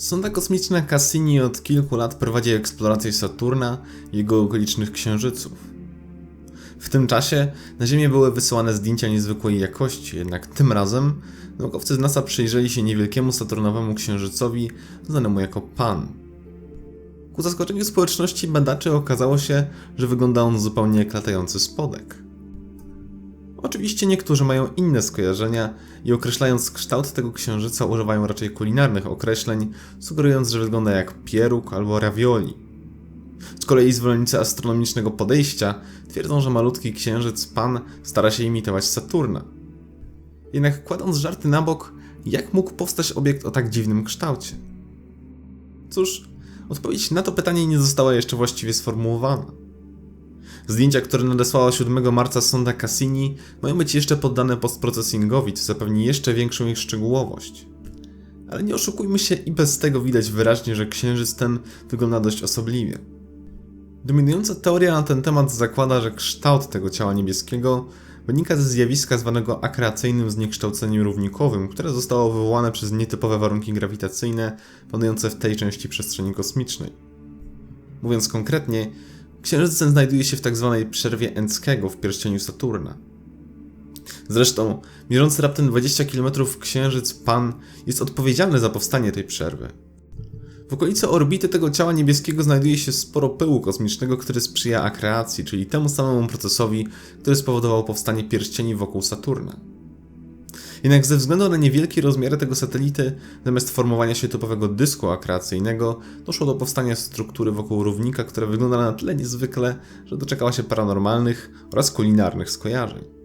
Sonda kosmiczna Cassini od kilku lat prowadzi eksplorację Saturna i jego okolicznych księżyców. W tym czasie na Ziemię były wysyłane zdjęcia niezwykłej jakości, jednak tym razem naukowcy z NASA przyjrzeli się niewielkiemu Saturnowemu księżycowi znanemu jako Pan. Ku zaskoczeniu społeczności badaczy okazało się, że wygląda on zupełnie jak latający spodek. Oczywiście niektórzy mają inne skojarzenia i określając kształt tego księżyca używają raczej kulinarnych określeń, sugerując, że wygląda jak pieróg albo ravioli. Z kolei zwolennicy astronomicznego podejścia twierdzą, że malutki księżyc Pan stara się imitować Saturna. Jednak kładąc żarty na bok, jak mógł powstać obiekt o tak dziwnym kształcie? Cóż, odpowiedź na to pytanie nie została jeszcze właściwie sformułowana. Zdjęcia, które nadesłała 7 marca sonda Cassini, mają być jeszcze poddane postprocesingowi, co zapewni jeszcze większą ich szczegółowość. Ale nie oszukujmy się, i bez tego widać wyraźnie, że księżyc ten wygląda dość osobliwie. Dominująca teoria na ten temat zakłada, że kształt tego ciała niebieskiego wynika ze zjawiska zwanego akreacyjnym zniekształceniem równikowym, które zostało wywołane przez nietypowe warunki grawitacyjne panujące w tej części przestrzeni kosmicznej. Mówiąc konkretnie, księżyc ten znajduje się w tzw. przerwie Enckiego w pierścieniu Saturna. Zresztą, mierzący raptem 20 km księżyc Pan jest odpowiedzialny za powstanie tej przerwy. W okolicy orbity tego ciała niebieskiego znajduje się sporo pyłu kosmicznego, który sprzyja akreacji, czyli temu samemu procesowi, który spowodował powstanie pierścieni wokół Saturna. Jednak ze względu na niewielkie rozmiary tego satelity, zamiast formowania się typowego dysku akreacyjnego, doszło do powstania struktury wokół równika, która wygląda na tyle niezwykle, że doczekała się paranormalnych oraz kulinarnych skojarzeń.